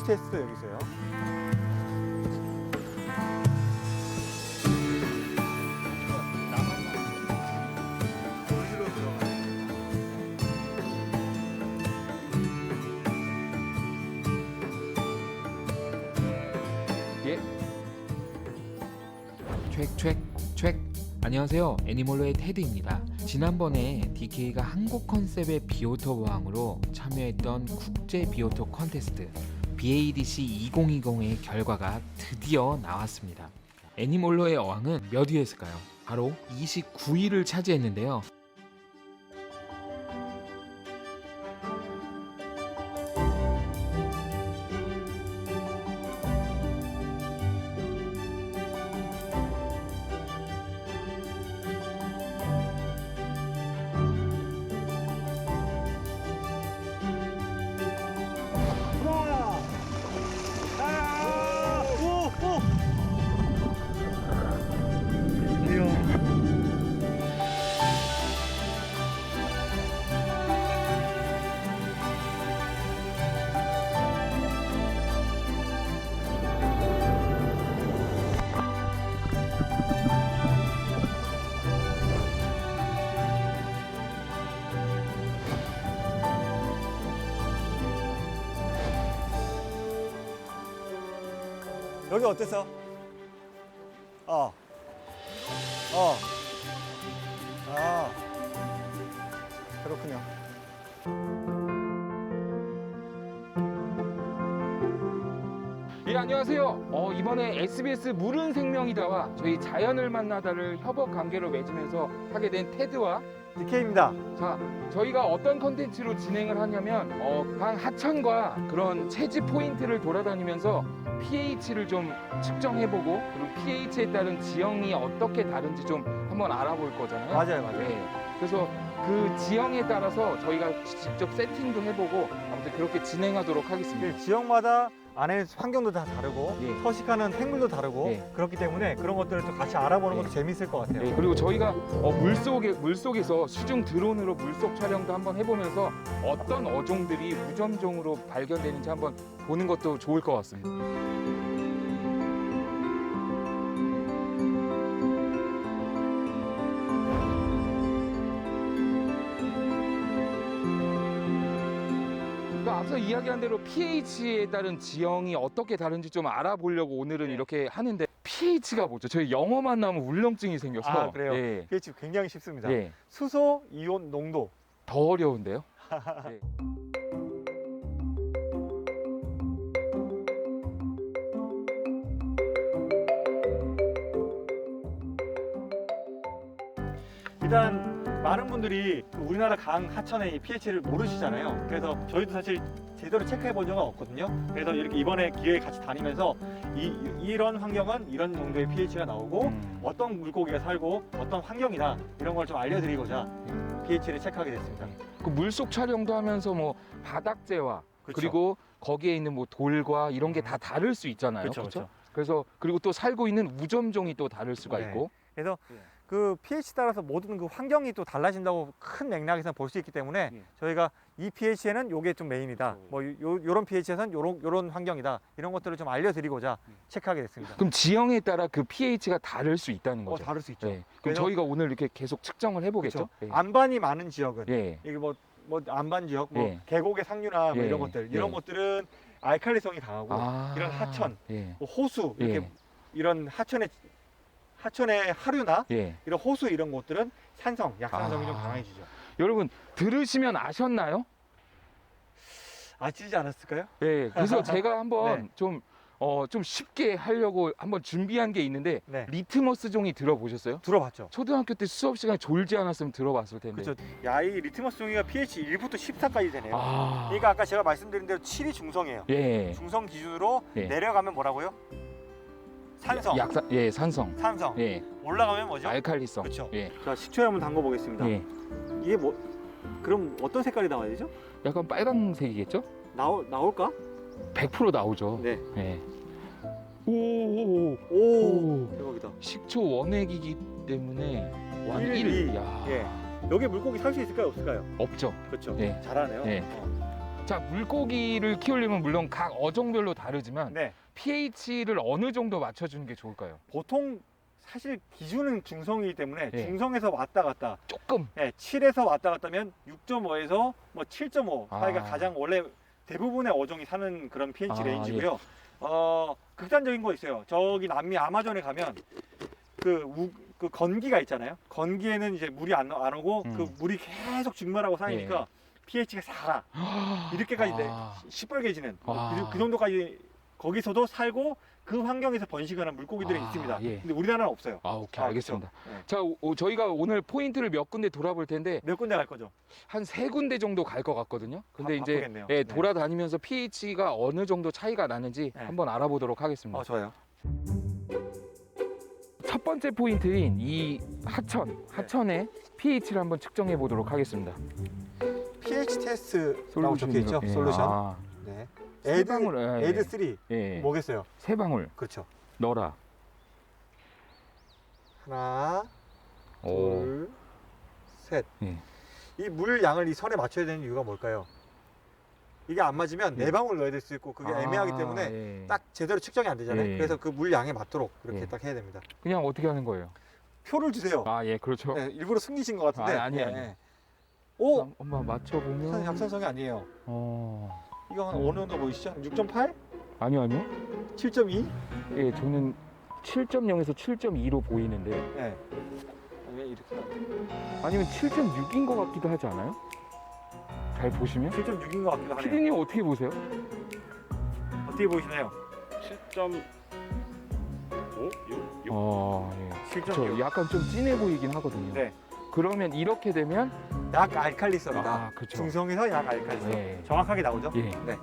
pH 테스트 여기 있어요. 예. 안녕하세요. 애니멀로의 테드입니다. 지난번에 DK가 한국 컨셉의 비오토 어항으로 참여했던 국제 비오토 컨테스트 BADC 2020의 결과가 드디어 나왔습니다. 애니몰로의 어항은 몇 위였을까요? 바로 29위를 차지했는데요. 여기 어땠어? 어. 이번에 SBS 물은 생명이다와 저희 자연을 만나다를 협업 관계로 맺으면서 하게 된 테드와 DK입니다. 자 저희가 어떤 컨텐츠로 진행을 하냐면 어, 강 하천과 그런 채집 포인트를 돌아다니면서 pH를 좀 측정해보고 그리고 pH에 따른 지형이 어떻게 다른지 좀 한번 알아볼 거잖아요. 맞아요, 맞아요. 네. 그래서 그 지형에 따라서 저희가 직접 세팅도 해보고 아무튼 그렇게 진행하도록 하겠습니다. 그 지역마다 안에 환경도 다 다르고 예. 서식하는 생물도 다르고 예. 그렇기 때문에 그런 것들을 좀 같이 알아보는 것도 예. 재밌을 것 같아요. 네, 그리고 저희가 어, 물속에 물속에서 수중 드론으로 물속 촬영도 한번 해보면서 어떤 어종들이 무점종으로 발견되는지 한번 보는 것도 좋을 것 같습니다. 앞서 이야기한 대로 pH에 따른 지형이 어떻게 다른지 좀 알아보려고 오늘은 네. 이렇게 하는데 pH가 뭐죠? 저희 영어만 나오면 울렁증이 생겨서 아, 그래요? 예. pH 굉장히 쉽습니다. 예. 수소 이온 농도. 더 어려운데요? 네. 일단 많은 분들이 그 우리나라 강 하천의 이 pH를 모르시잖아요. 그래서 저희도 사실 제대로 체크해 본 적은 없거든요. 그래서 이렇게 이번에 기회에 같이 다니면서 이, 이런 환경은 이런 정도의 pH가 나오고 음. 어떤 물고기가 살고 어떤 환경이다 이런 걸 좀 알려드리고자 pH를 체크하게 됐습니다. 그 물속 촬영도 하면서 뭐 바닥재와 그쵸? 그리고 거기에 있는 뭐 돌과 이런 게 다 다를 수 있잖아요. 그렇죠. 그래서 그리고 또 살고 있는 우점종이 또 다를 수가 네. 있고. 그래서 예. 그 pH 따라서 모든 그 환경이 또 달라진다고 큰 맥락에서 볼 수 있기 때문에 예. 저희가 이 pH에는 요게 좀 메인이다. 그렇죠. 뭐 요, 요런 pH에서는 요런 요런 환경이다. 이런 것들을 좀 알려 드리고자 예. 체크하게 됐습니다. 그럼 지형에 따라 그 pH가 다를 수 있다는 어, 거죠. 다를 수 있죠. 네. 그럼 그래서- 저희가 오늘 이렇게 계속 측정을 해 보겠죠. 그렇죠. 예. 안반이 많은 지역은 예. 이게 뭐, 뭐 안반 지역, 뭐 예. 계곡의 상류나 뭐 예. 이런 것들 이런 예. 것들은 알칼리성이 강하고 아. 이런 하천. 예. 뭐 호수 이렇게 예. 이런 하천의 하천의 하류나 예. 이런 호수 이런 곳들은 산성, 약산성이 좀 아. 강해지죠. 여러분 들으시면 아셨나요? 아시지 않았을까요? 예. 그래서 제가 한번 네. 좀 어, 좀 쉽게 하려고 한번 준비한 게 있는데 네. 리트머스 종이 들어보셨어요? 들어봤죠. 초등학교 때 수업 시간에 졸지 않았으면 들어봤을 텐데. 그렇죠. 야, 이 리트머스 종이가 pH 1부터 14까지 되네요. 아. 그러니까 아까 제가 말씀드린 대로 7이 중성이에요. 예. 중성 기준으로 예. 내려가면 뭐라고요? 산성. 약산 예, 산성. 산성. 예. 올라가면 뭐죠? 알칼리성. 그렇죠. 예. 자, 식초에 한번 담궈 보겠습니다. 예. 이게 뭐 그럼 어떤 색깔이 나와야 되죠? 약간 빨강색이겠죠? 나오 나올까? 100% 나오죠. 네. 예. 오, 오, 오. 오, 오. 대박이다. 식초 원액이기 때문에 완 일, 1. 이. 야. 예. 여기 물고기 살 수 있을까요? 없을까요? 없죠. 그렇죠. 예. 잘하네요. 예. 어. 자 물고기를 키우려면 물론 각 어종별로 다르지만 네. pH를 어느 정도 맞춰주는 게 좋을까요? 보통 사실 기준은 중성이기 때문에 예. 중성에서 왔다 갔다 조금 예, 7에서 왔다 갔다면 6.5에서 뭐 7.5 사이가 아. 가장 원래 대부분의 어종이 사는 그런 pH 아, 레인지고요. 어, 극단적인 거 있어요. 저기 남미 아마존에 가면 그, 우, 그 건기가 있잖아요. 건기에는 이제 물이 안, 안 오고 음. 그 물이 계속 증발하고 쌓이니까 pH가 4라 이렇게까지 돼. 아. 시뻘개지는 아. 그, 그 정도까지 거기서도 살고 그 환경에서 번식하는 물고기들이 아, 있습니다. 예. 근데 우리나라는 없어요. 아 오케이 아, 알겠습니다. 그렇죠. 네. 자 오, 저희가 오늘 포인트를 몇 군데 돌아볼 텐데 몇 군데 갈 거죠? 한 세 군데 정도 갈 것 같거든요. 근데 바- 이제 바쁘겠네요. 예, 네. 돌아다니면서 pH가 어느 정도 차이가 나는지 네. 한번 알아보도록 하겠습니다. 어, 좋아요. 첫 번째 포인트인 이 하천, 하천의 pH를 한번 측정해 보도록 하겠습니다. 테스트라고 적혀 있죠. 예, 솔루션. 아, 네. 세 에드 방울, 예, 에드 예. 3 예, 뭐겠어요? 세 방울 그렇죠. 넣어라. 하나, 오, 둘, 셋. 예. 이 물 양을 이 선에 맞춰야 되는 이유가 뭘까요? 이게 안 맞으면 예. 네 방울 넣어야 될 수 있고 그게 아, 애매하기 때문에 예. 딱 제대로 측정이 안 되잖아요. 예. 그래서 그 물 양에 맞도록 이렇게 예. 딱 해야 됩니다. 그냥 어떻게 하는 거예요? 표를 주세요. 아, 예, 그렇죠. 네, 일부러 숨기신 것 같은데. 아, 예, 아니에요. 예. 오, 한- 엄마 맞춰 선 보면 약산성이 아니에요. 어. 이거 한 어느 정도 보이시죠? 6.8, 아니요, 아니요. 7.2. 예, 저는 7.0에서 7.2로 보이는데 예. 왜 이렇게? 아니면 7.6인 것 같기도 하지 않아요? 잘 보시면 7.6인 것 같기도 하네요. 피디님 어떻게 보세요? 어떻게 보이시나요? 7.5? 6? 6? 어, 예. 7.6. 저 약간 좀 진해 보이긴 하거든요. 네. 그러면 이렇게 되면 약 알칼리성이다. 아, 그렇죠. 중성에서 약 알칼리성. 예. 정확하게 나오죠? 예. 네.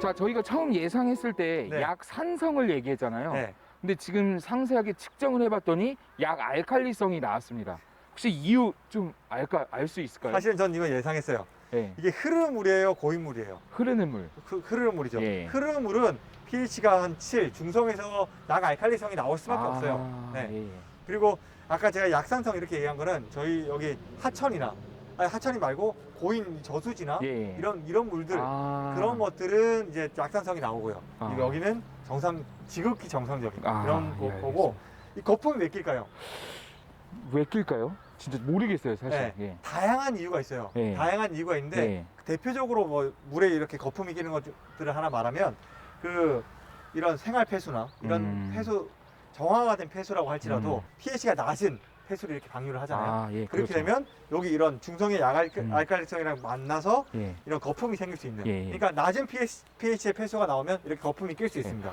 자, 저희가 처음 예상했을 때 네. 약 산성을 얘기했잖아요. 네. 근데 지금 상세하게 측정을 해봤더니 약 알칼리성이 나왔습니다. 혹시 이유 좀 알까 알 수 있을까요? 사실은 전 이거 예상했어요. 예. 이게 흐르는 물이에요, 고인 물이에요. 흐르는 물. 그, 흐르는 물이죠. 예. 흐르는 물은 pH가 한 7, 중성에서 약 알칼리성이 나올 수밖에 아, 없어요. 네. 예, 예. 그리고 아까 제가 약산성 이렇게 얘기한 거는 저희 여기 하천이나 아니 하천이 말고 고인 저수지나 예, 예. 이런 이런 물들 아. 그런 것들은 이제 약산성이 나오고요. 아. 여기는 정상 지극히 정상적인 아, 그런 거, 예, 거고 이 거품이 몇 개일까요? 왜 낄까요? 진짜 모르겠어요, 사실. 네. 예. 다양한 이유가 있어요. 예. 다양한 이유가 있는데 예. 대표적으로 뭐 물에 이렇게 거품이 끼는 것들을 하나 말하면 그 이런 생활 폐수나 이런 음. 폐수 정화가 된 폐수라고 할지라도 음. pH가 낮은 폐수를 이렇게 방류를 하잖아요. 아, 예. 그렇게 그렇죠. 되면 여기 이런 중성의 음. 약알칼리성이랑 만나서 예. 이런 거품이 생길 수 있는. 예, 예. 그러니까 낮은 pH, pH의 폐수가 나오면 이렇게 거품이 낄수 예. 있습니다.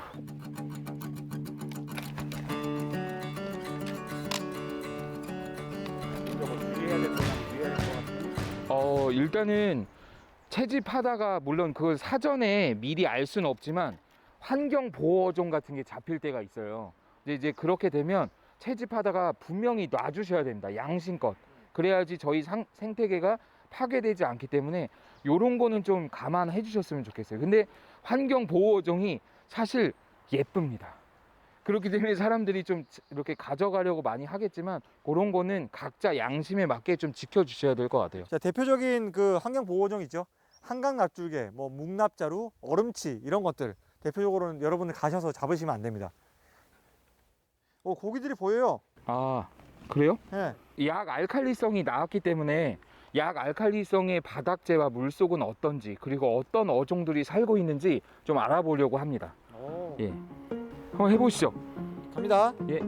어, 일단은 채집하다가 물론 그걸 사전에 미리 알 수는 없지만 환경 보호종 같은 게 잡힐 때가 있어요. 근데 이제 그렇게 되면 채집하다가 분명히 놔주셔야 됩니다. 양심껏. 그래야지 저희 상- 생태계가 파괴되지 않기 때문에 요런 거는 좀 감안해 주셨으면 좋겠어요. 근데 환경 보호종이 사실 예쁩니다. 그렇기 때문에 사람들이 좀 이렇게 가져가려고 많이 하겠지만 그런 거는 각자 양심에 맞게 좀 지켜주셔야 될 것 같아요. 자, 대표적인 그 환경 보호종 있죠. 한강 납줄개, 뭐 묵납자루, 얼음치 이런 것들 대표적으로는 여러분들 가셔서 잡으시면 안 됩니다. 오, 고기들이 보여요. 아 그래요? 예. 약 알칼리성이 나왔기 때문에 약 알칼리성의 바닥재와 물속은 어떤지 그리고 어떤 어종들이 살고 있는지 좀 알아보려고 합니다. 오, 예. 한번 해보시죠. 갑니다. 예.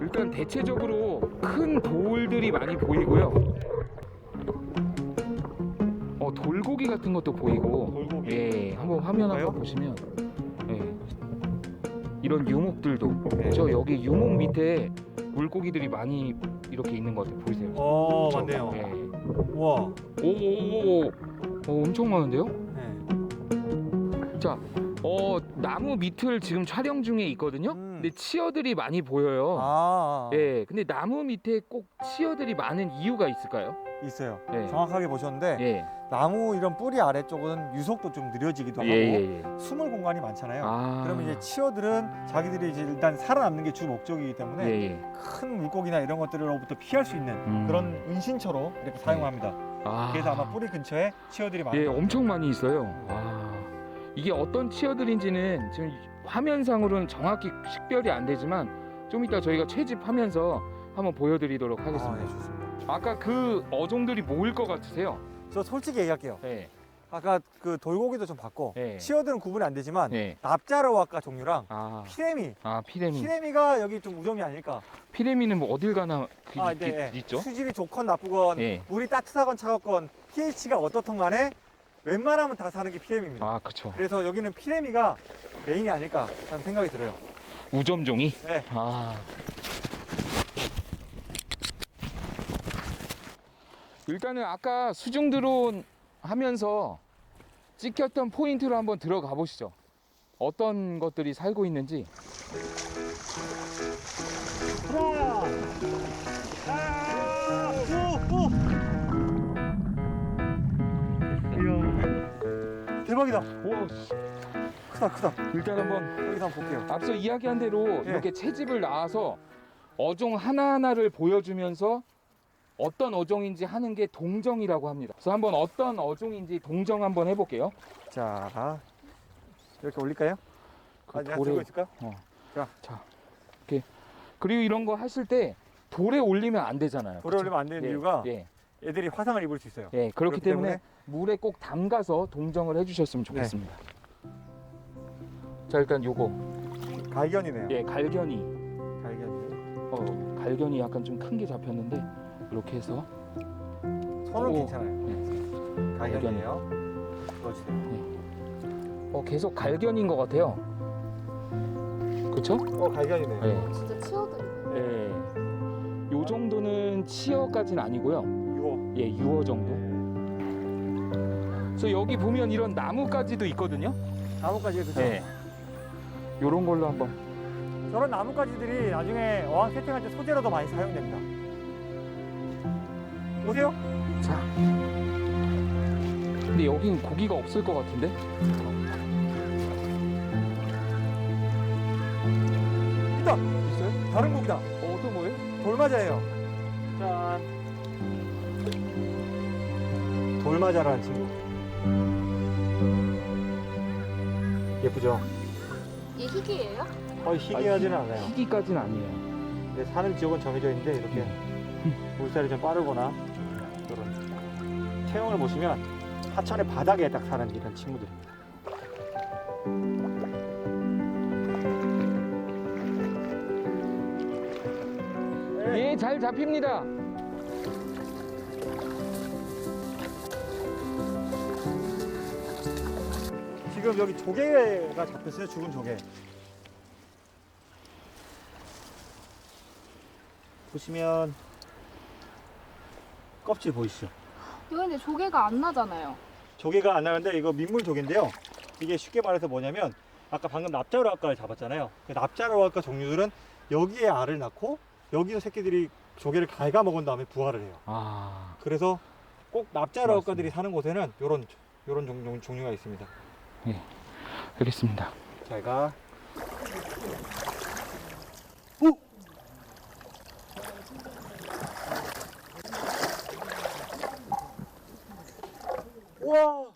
일단 대체적으로 큰 돌들이 많이 보이고요. 어 돌고기 같은 것도 보이고. 돌고기. 예. 한번 화면 볼까요? 한번 보시면 예. 이런 유목들도 네. 저 여기 유목 밑에 물고기들이 많이 이렇게 있는 것 같아요. 보이세요? 어, 저- 맞네요. 예. 우와. 오오오 어, 엄청 많은데요? 네. 자, 어, 나무 밑을 지금 촬영 중에 있거든요. 음. 근데 치어들이 많이 보여요. 아, 예, 근데 나무 밑에 꼭 치어들이 많은 이유가 있을까요? 있어요. 예. 정확하게 보셨는데 예, 나무 이런 뿌리 아래쪽은 유속도 좀 느려지기도 예, 하고 예, 예. 숨을 공간이 많잖아요. 아, 그러면 이제 치어들은 자기들이 이제 일단 살아남는 게 주 목적이기 때문에 예, 예. 큰 물고기나 이런 것들로부터 피할 수 있는 음. 그런 은신처로 이렇게 사용합니다. 아, 그래서 아마 뿌리 근처에 치어들이 많아요. 예, 엄청 많이 있어요. 와, 이게 어떤 치어들인지는 지금 화면상으로는 정확히 식별이 안 되지만 좀 이따 저희가 채집하면서 한번 보여드리도록 아, 하겠습니다. 네, 좋습니다. 아까 그 어종들이 뭐일 것 같으세요? 저 솔직히 얘기할게요. 예, 아까 그 돌고기도 좀 봤고 네. 치어들은 구분이 안 되지만 예. 납자로아까 종류랑 아, 피레미, 아 피레미. 피레미가 여기 좀 우점이 아닐까. 피레미는 뭐 어딜 가나 그, 아, 있- 네, 네. 있죠? 수질이 좋건 나쁘건 예. 물이 따뜻하건 차갑건 pH가 어떻든 간에 웬만하면 다 사는 게 피레미입니다. 아, 그쵸. 그래서 여기는 피레미가 메인이 아닐까 하는 생각이 들어요. 우점종이. 네. 아. 일단은 아까 수중 드론 하면서 찍혔던 포인트로 한번 들어가 보시죠. 어떤 것들이 살고 있는지. 이야. 대박이다. 오, 크다, 크다. 일단 한번 여기서 한번 볼게요. 앞서 이야기한 대로 예. 이렇게 채집을 나와서 어종 하나하나를 보여주면서 어떤 어종인지 하는 게 동정이라고 합니다. 그래서 한번 어떤 어종인지 동정 한번 해볼게요. 자, 이렇게 올릴까요? 그 아, 내가 들고 있을까? 그리고 이런 거 하실 때 돌에 올리면 안 되잖아요. 돌에 그쵸? 올리면 안 되는 예, 이유가 예, 애들이 화상을 입을 수 있어요. 예, 그렇기 그렇기 때문에, 때문에 물에 꼭 담가서 동정을 해주셨으면 좋겠습니다. 자 일단 요거 갈견이네요. 예 갈견이 갈견이. 어, 갈견이 약간 좀 큰 게 잡혔는데 이렇게 해서 손은 오. 괜찮아요. 갈견이에요. 넣어주세요. 어, 계속 갈견인 것 같아요. 그쵸? 어, 갈견이네요. 예. 진짜 치어들이네. 예. 요 정도는 치어까지는 아니고요. 이거. 예, 6어 정도. 그래서 여기 보면 이런 나무까지도 있거든요. 나뭇가지 그죠? 예. 요런 걸로 한번. 저런 나뭇가지들이 나중에 어항 세팅할 때 소재로도 많이 사용됩니다. 보세요. 자. 근데 여긴 고기가 없을 것 같은데? 있다. 있어요? 다른 고기다. 어, 어떤 거예요? 돌마자예요. 짠. 돌마자라는 친구. 예쁘죠? 얘 희귀예요? 거의 희귀하지는 않아요. 희귀까지는 아니에요. 근데 사는 지역은 정해져 있는데 이렇게 물살이 좀 빠르거나 체형을 보시면 하천의 바닥에 딱 사는 이런 친구들입니다. 예, 잘 잡힙니다. 지금 여기 조개가 잡혔어요. 죽은 조개. 보시면 껍질 보이시죠? 이거 근데 조개가 안 나잖아요. 조개가 안 나는데 이거 민물 조개인데요. 이게 쉽게 말해서 뭐냐면 아까 방금 납자로 아까를 잡았잖아요. 그 납자로 아까 종류들은 여기에 알을 낳고 여기서 새끼들이 조개를 갉아 먹은 다음에 부화를 해요. 아, 그래서 꼭 납자로 아까들이 사는 곳에는 요런 요런 종, 종류가 있습니다. 알겠습니다. 잘 가. 와!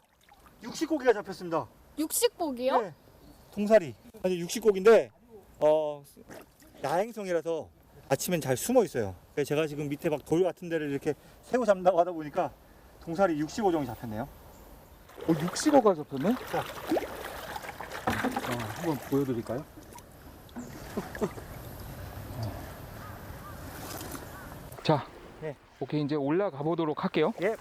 육식고기가 잡혔습니다. 육식복이요? 네. 동사리. 아니 육식고기인데 어 야행성이라서 아침엔 잘 숨어 있어요. 그래서 제가 지금 밑에 막 돌 같은 데를 이렇게 새우 잡는다고 하다 보니까 동사리 65종이 잡혔네요. 어, 육식어가 잡혔네? 자. 어, 한번 보여드릴까요? 자, 네. 오케이 이제 올라가 보도록 할게요. 예.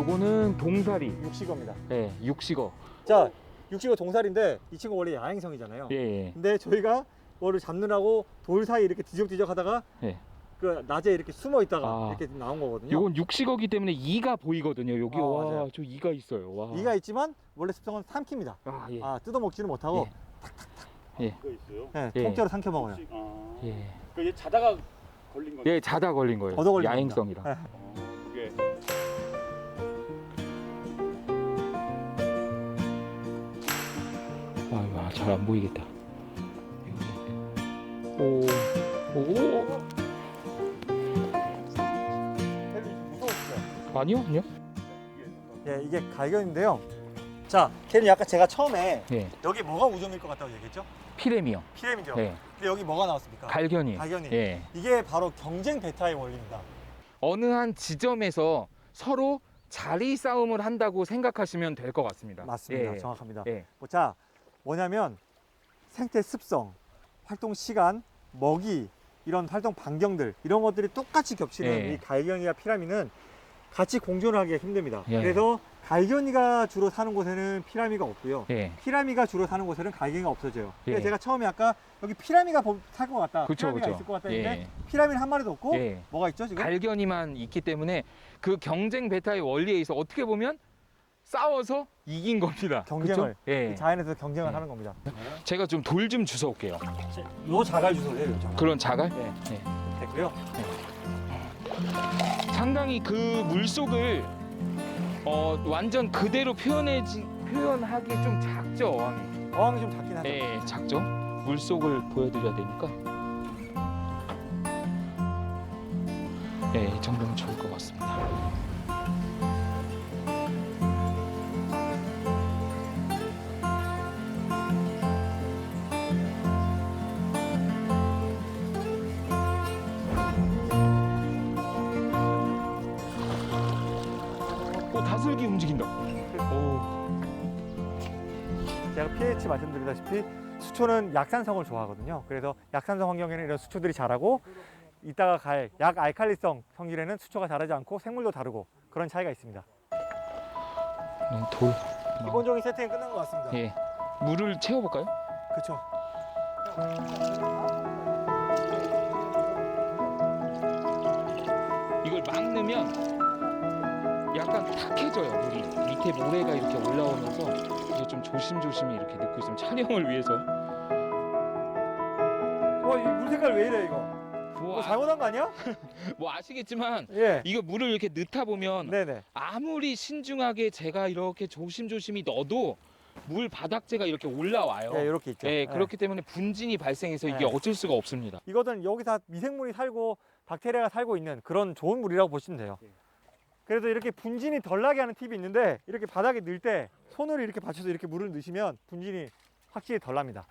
요거는 동사리, 육식어입니다. 예, 육식어. 자, 육식어 동사리인데 이 친구 원래 야행성이잖아요. 예, 예. 근데 저희가 뭐를 잡느라고 돌 사이 이렇게 뒤적뒤적 하다가 예. 그 낮에 이렇게 숨어 있다가 아. 이렇게 나온 거거든요. 요건 육식어기 때문에 이가 보이거든요. 여기 아, 와, 맞아요. 저 이가 있어요. 와. 이가 있지만 원래 습성은 삼킵니다. 아, 예. 아 뜯어 먹지는 못하고 이거 있어요. 네, 예. 통째로 삼켜 먹어요. 혹시- 아. 예. 그얘 자다가 걸린 거죠? 예, 자다 걸린 거예요. 걷어 걸린 야행성이라. 겁니다. 어, 잘 안 보이겠다. 오, 오. 아니요, 아니요. 예, 이게 갈견인데요. 자, 걔는 약간 제가 처음에 예, 여기 뭐가 우점일 것 같다고 얘기했죠? 피레미요. 피렘이죠. 예, 근데 여기 뭐가 나왔습니까? 갈견이. 갈견이. 예, 이게 바로 경쟁 베타의 원리입니다. 어느 한 지점에서 서로 자리 싸움을 한다고 생각하시면 될 것 같습니다. 맞습니다. 예, 정확합니다. 예, 뭐, 자, 뭐냐면 생태 습성, 활동 시간, 먹이 이런 활동 반경들 이런 것들이 똑같이 겹치는 예. 이 갈견이와 피라미는 같이 공존을 하기가 힘듭니다. 예. 그래서 갈견이가 주로 사는 곳에는 피라미가 없고요. 예. 피라미가 주로 사는 곳에는 갈견이가 없어져요. 그래서 예. 제가 처음에 아까 여기 피라미가 살 것 같다. 그쵸, 피라미가 그쵸. 있을 것 같다 했는데 예, 피라미는 한 마리도 없고 예. 뭐가 있죠 지금? 갈견이만 있기 때문에 그 경쟁 베타의 원리에 있어 어떻게 보면 싸워서 이긴 겁니다. 경쟁을. 그쵸? 예. 자연에서 경쟁을 예. 하는 겁니다. 제가 좀 돌 좀 주워 올게요. 요 자갈 주소예요. 요 자갈. 그런 자갈? 네. 네. 됐고요. 상당히 그 물속을 어, 완전 그대로 표현해지, 표현하기 좀 작죠 어항이. 어항이 좀 작긴 하죠. 네, 작죠. 물속을 보여드려야 되니까. 네, 이 정도면 좋을 것 같습니다. 제가 pH 말씀드리다시피 수초는 약산성을 좋아하거든요. 그래서 약산성 환경에는 이런 수초들이 자라고 이따가 갈 약 알칼리성 성질에는 수초가 자라지 않고 생물도 다르고 그런 차이가 있습니다. 음, 돌. 기본적인 세팅은 끝난 것 같습니다. 예. 물을 채워볼까요? 그렇죠. 이걸 막 넣으면 약간 탁해져요 물이 밑에 모래가 이렇게 올라오면서 좀 조심조심히 이렇게 넣고 있으면 촬영을 위해서 와, 이물 색깔 왜 이래 이거? 뭐, 뭐 아, 잘못한 거 아니야? 뭐 아시겠지만 예. 이거 물을 이렇게 넣다 보면 네네. 아무리 신중하게 제가 이렇게 조심조심히 넣어도 물 바닥재가 이렇게 올라와요 예, 이렇게 있죠. 예, 예. 그렇기 때문에 분진이 발생해서 이게 네. 어쩔 수가 없습니다 이거는 여기 다 미생물이 살고 박테리아가 살고 있는 그런 좋은 물이라고 보시면 돼요. 예. 그래서 이렇게 분진이 덜 나게 하는 팁이 있는데 이렇게 바닥에 넣을 때 손을 이렇게 받쳐서 이렇게 물을 넣으시면 분진이 확실히 덜 납니다.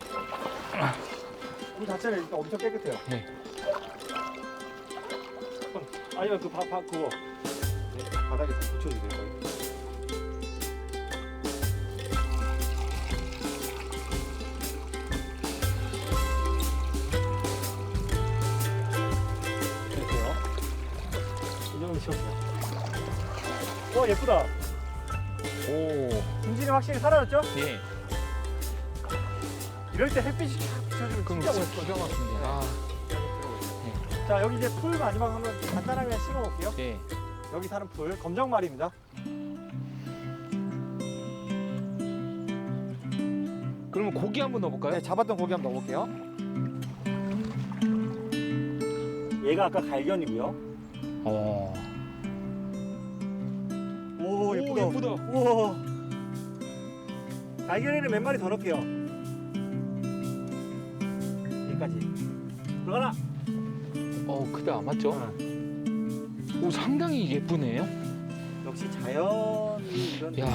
물 자체는 일단 엄청 깨끗해요. 네. 아니면 그 바, 바, 그거 네, 바닥에 좀 붙여주세요. 어 예쁘다. 오, 분진이 확실히 사라졌죠? 예. 이럴 때 햇빛이 쫙 비춰주면 그럼 진짜 멋있거든요. 기가 막힙니다 아, 자 여기 이제 풀 마지막 한번 간단하게 심어볼게요. 예. 여기 사는 풀 검정말입니다. 그러면 고기 한번 넣어볼까요? 네, 잡았던 고기 한번 넣어볼게요. 얘가 아까 갈견이고요. 어. 오 예쁘다. 우와. 갈견이는 몇 마리 더 넣을게요. 여기까지. 들어가라. 어, 크다. 맞죠? 어. 오, 상당히 예쁘네요. 역시 자연이 이런. 야,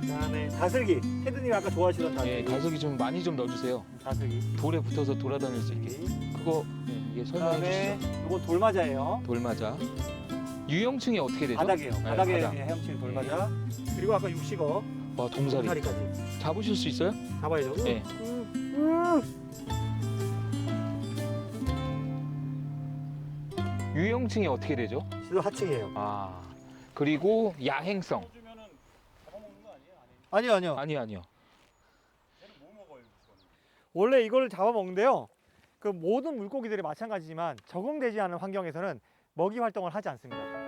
그다음에 다슬기. 헤드님 아까 좋아하시던 다슬기. 예, 가속이 좀 많이 좀 넣어주세요. 다슬기. 돌에 붙어서 돌아다닐 수 있게. 그거 예, 예, 설명해 그다음에 주시죠. 이건 돌마자예요. 돌맞아. 유형층이 어떻게 되죠? 바닥이에요. 네, 바닥에 바닥. 헤엄치는 돌마자. 그리고 아까 육식어 와, 동사리. 동사리까지 잡으실 수 있어요? 잡아야죠. 네. 유형층이 어떻게 되죠? 시도 하층이에요. 아, 그리고 야행성. 아니, 아니요, 아니요. 아니요, 아니요. 원래 이걸 잡아먹는데요. 그 모든 물고기들이 마찬가지지만 적응되지 않은 환경에서는 먹이 활동을 하지 않습니다.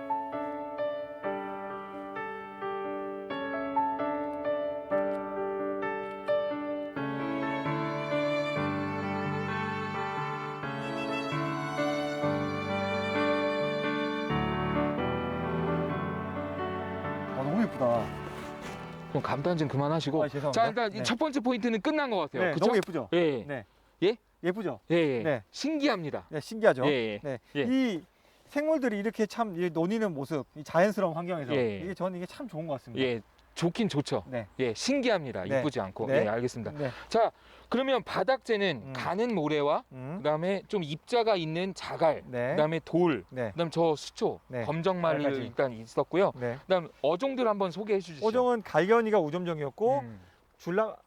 감탄 좀 그만하시고. 아, 죄송합니다. 자 일단 이 네. 첫 번째 포인트는 끝난 것 같아요. 네, 그쵸? 너무 예쁘죠? 예. 네. 예? 예쁘죠? 예. 예. 네. 신기합니다. 네, 신기하죠? 예. 예. 네. 예. 이 생물들이 이렇게 참 이 노니는 모습, 이 자연스러운 환경에서 예. 이게 저는 이게 참 좋은 것 같습니다. 예. 좋긴 좋죠. 네. 예. 신기합니다. 네. 이쁘지 않고. 네. 예. 알겠습니다. 네. 자 그러면 바닥재는 음. 가는 모래와 음. 그다음에 좀 입자가 있는 자갈, 네. 그다음에 돌, 네. 그다음 저 수초, 네. 검정말이 알까지. 일단 있었고요. 네. 그다음 어종들 한번 소개해 주시죠. 오종은 갈견이가 우점종이었고 음. 줄납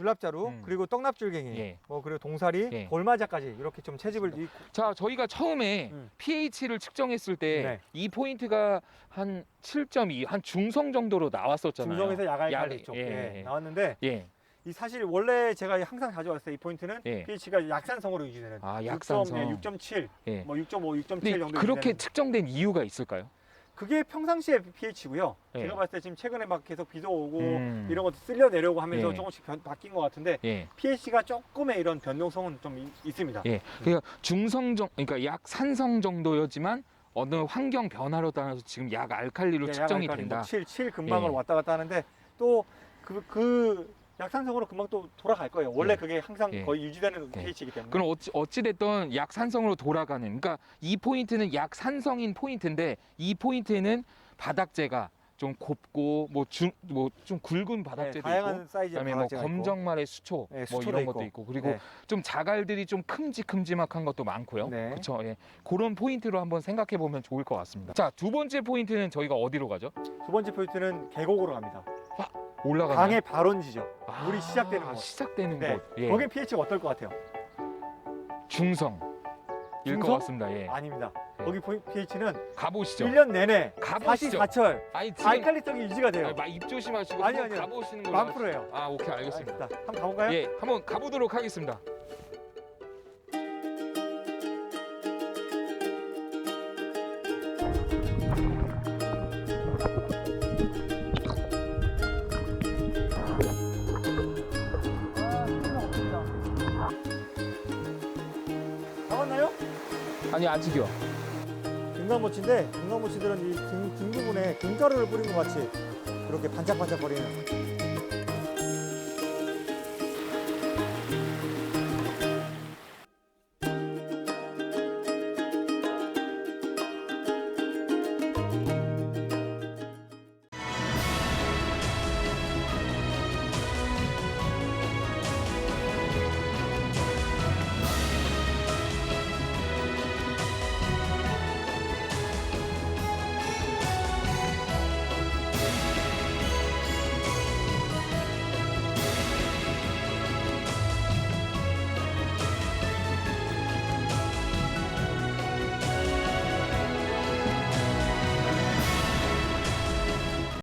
줄납자루 음. 그리고 떡납줄갱이 예. 뭐 그리고 동사리 예. 골마자까지 이렇게 좀 채집을 이- 자, 저희가 처음에 음. pH를 측정했을 때 네. 이 포인트가 한 7.2, 한 중성 정도로 나왔었잖아요. 중성에서 야갈칼 야갈, 쪽 예, 예, 예. 나왔는데 예. 이 사실 원래 제가 항상 가져왔을 때이 포인트는 예. pH가 약산성으로 유지되는 아, 6.0, 약산성. 예, 6.7, 예. 뭐 6.5, 6.7 근데 정도 그렇게 유지되는 측정된 이유가 있을까요? 그게 평상시의 pH고요. 예. 제가 봤을 때 지금 최근에 막 계속 비도 오고 음. 이런 것도 쓸려 내려오고 하면서 예. 조금씩 변- 바뀐 것 같은데 예. pH가 조금의 이런 변동성은 좀 이- 있습니다. 예. 그러니까 중성 정 그러니까 약 산성 정도였지만 어느 환경 변화로 따라서 지금 약 알칼리로 예, 측정이 된다. 뭐 7, 7 금방으로 예. 왔다 갔다 하는데 또 그 그 약산성으로 금방 또 돌아갈 거예요. 원래 예. 그게 항상 예. 거의 유지되는 예. pH이기 때문에. 그럼 어찌 어찌 됐던 약산성으로 돌아가는 그러니까 이 포인트는 약산성인 포인트인데 이 포인트에는 바닥재가 좀 곱고 뭐좀 굵은 네, 바닥재도 있고 다양한 사이즈의 그다음에 뭐 바닥재가 있고. 검정말의 수초 네, 뭐 수초도 이런 있고. 것도 있고 그리고 네. 좀 자갈들이 좀 큼직큼직한 것도 많고요. 네. 그렇죠. 예. 그런 포인트로 한번 생각해 보면 좋을 것 같습니다. 자, 두 번째 포인트는 저희가 어디로 가죠? 두 번째 포인트는 계곡으로 갑니다. 올라가나요? 강의 발원지죠. 아, 물이 시작되는 곳. 시작되는 네. 곳. 예. 거기 pH가 어떨 것 같아요? 중성. 일 것 중성? 같습니다. 예. 아닙니다. 네. 거기 pH는 가보시죠. 1년 내내 가보시죠. 사시사철 아니 지금 알칼리성이 유지가 돼요. 아, 입 조심하시고 아니, 한번 아니요. 가보시는 걸로. 만 프로예요. 아, 오케이. 알겠습니다. 한번 가볼까요? 예, 한번 가보도록 하겠습니다. 아니 아직이요. 금강모치인데 금강모치들은 이 등, 등 부분에 금가루를 뿌린 것 같이 이렇게 반짝반짝 거리는